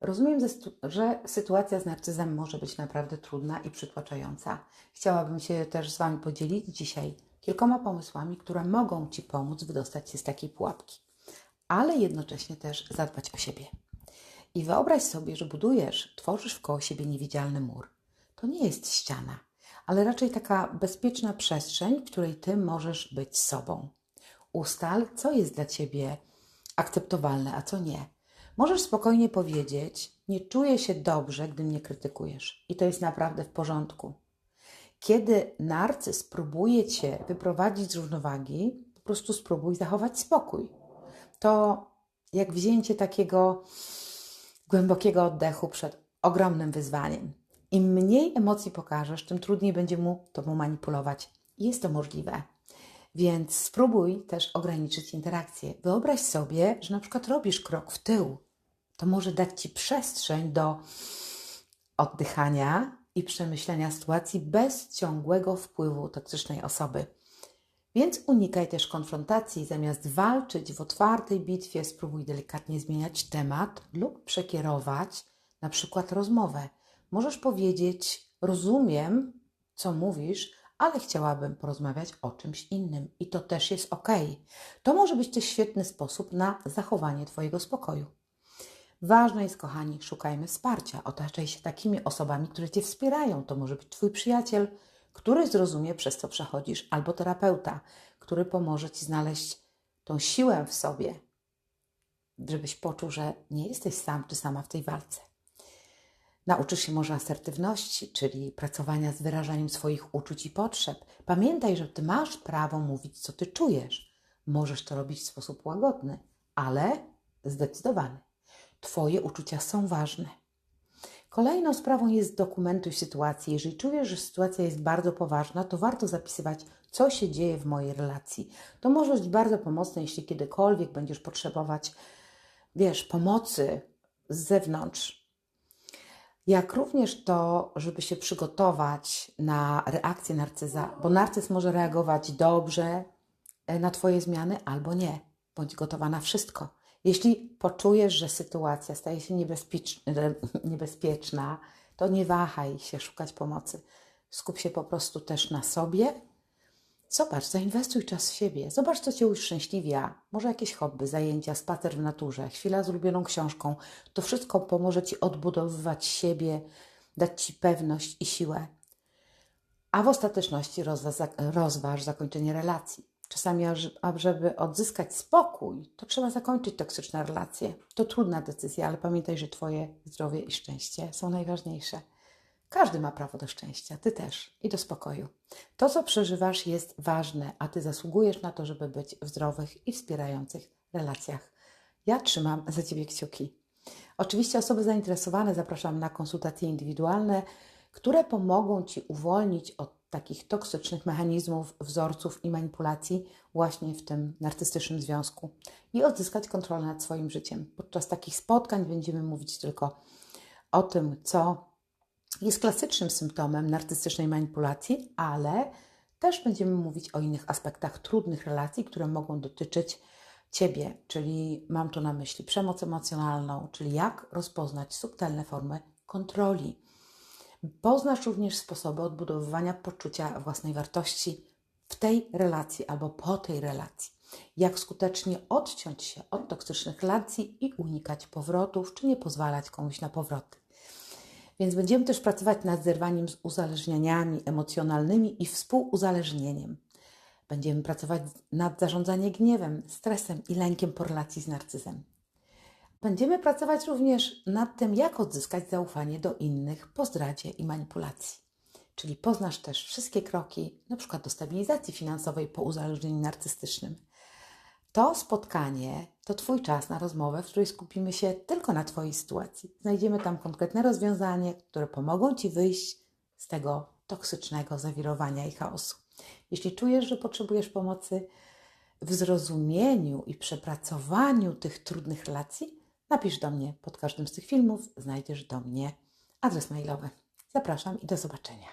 Rozumiem, że sytuacja z narcyzem może być naprawdę trudna i przytłaczająca. Chciałabym się też z Wami podzielić dzisiaj kilkoma pomysłami, które mogą Ci pomóc wydostać się z takiej pułapki, ale jednocześnie też zadbać o siebie. I wyobraź sobie, że budujesz, tworzysz wkoło siebie niewidzialny mur. To nie jest ściana, ale raczej taka bezpieczna przestrzeń, w której Ty możesz być sobą. Ustal, co jest dla Ciebie akceptowalne, a co nie Możesz spokojnie powiedzieć: Nie czuję się dobrze, gdy mnie krytykujesz, i to jest naprawdę w porządku. Kiedy narcyz próbuje cię wyprowadzić z równowagi, po prostu spróbuj zachować spokój. To jak wzięcie takiego głębokiego oddechu przed ogromnym wyzwaniem. Im mniej emocji pokażesz, tym trudniej będzie mu tobą manipulować. Jest to możliwe. Więc spróbuj też ograniczyć interakcję. Wyobraź sobie, że na przykład robisz krok w tył to może dać Ci przestrzeń do oddychania i przemyślenia sytuacji bez ciągłego wpływu toksycznej osoby. Więc unikaj też konfrontacji. Zamiast walczyć w otwartej bitwie, spróbuj delikatnie zmieniać temat lub przekierować na przykład rozmowę. Możesz powiedzieć: Rozumiem, co mówisz, ale chciałabym porozmawiać o czymś innym i to też jest ok. To może być też świetny sposób na zachowanie Twojego spokoju. Ważne jest, kochani, szukajmy wsparcia. Otaczaj się takimi osobami, które Cię wspierają. To może być Twój przyjaciel, który zrozumie, przez co przechodzisz, albo terapeuta, który pomoże Ci znaleźć tą siłę w sobie, żebyś poczuł, że nie jesteś sam czy sama w tej walce. Nauczysz się może asertywności, czyli pracowania z wyrażaniem swoich uczuć i potrzeb. Pamiętaj, że Ty masz prawo mówić, co Ty czujesz. Możesz to robić w sposób łagodny, ale zdecydowany. Twoje uczucia są ważne. Kolejną sprawą jest dokumentuj sytuację. Jeżeli czujesz, że sytuacja jest bardzo poważna, to warto zapisywać, co się dzieje w mojej relacji. To może być bardzo pomocne, jeśli kiedykolwiek będziesz potrzebować, wiesz, pomocy z zewnątrz. Jak również to, żeby się przygotować na reakcję narcyza, bo narcyz może reagować dobrze e, na Twoje zmiany albo nie. Bądź gotowa na wszystko. Jeśli poczujesz, że sytuacja staje się niebezpieczna, to nie wahaj się szukać pomocy. Skup się po prostu też na sobie. Zobacz, zainwestuj czas w siebie. Zobacz, co Cię uszczęśliwia. Może jakieś hobby, zajęcia, spacer w naturze, chwila z ulubioną książką. To wszystko pomoże Ci odbudowywać siebie, dać Ci pewność i siłę. A w ostateczności rozważ zakończenie relacji. Czasami, żeby odzyskać spokój, to trzeba zakończyć toksyczne relacje. To trudna decyzja, ale pamiętaj, że Twoje zdrowie i szczęście są najważniejsze. Każdy ma prawo do szczęścia, Ty też i do spokoju. To, co przeżywasz, jest ważne, a Ty zasługujesz na to, żeby być w zdrowych i wspierających relacjach. Ja trzymam za Ciebie kciuki. Oczywiście osoby zainteresowane zapraszam na konsultacje indywidualne, które pomogą Ci uwolnić od takich toksycznych mechanizmów, wzorców i manipulacji właśnie w tym narcystycznym związku i odzyskać kontrolę nad swoim życiem. Podczas takich spotkań będziemy mówić tylko o tym, co jest klasycznym symptomem narcystycznej manipulacji, ale też będziemy mówić o innych aspektach trudnych relacji, które mogą dotyczyć Ciebie, czyli mam tu na myśli przemoc emocjonalną, czyli jak rozpoznać subtelne formy kontroli Poznasz również sposoby odbudowywania poczucia własnej wartości w tej relacji albo po tej relacji. Jak skutecznie odciąć się od toksycznych relacji i unikać powrotów, czy nie pozwalać komuś na powroty. Więc będziemy też pracować nad zerwaniem z uzależnieniami emocjonalnymi i współuzależnieniem. Będziemy pracować nad zarządzaniem gniewem, stresem i lękiem po relacji z narcyzem. Będziemy pracować również nad tym, jak odzyskać zaufanie do innych po zdradzie i manipulacji. Czyli poznasz też wszystkie kroki, na przykład do stabilizacji finansowej po uzależnieniu narcystycznym. To spotkanie to Twój czas na rozmowę, w której skupimy się tylko na Twojej sytuacji. Znajdziemy tam konkretne rozwiązanie, które pomogą Ci wyjść z tego toksycznego zawirowania i chaosu. Jeśli czujesz, że potrzebujesz pomocy w zrozumieniu i przepracowaniu tych trudnych relacji, Napisz do mnie pod każdym z tych filmów, znajdziesz do mnie adres mailowy. Zapraszam i do zobaczenia.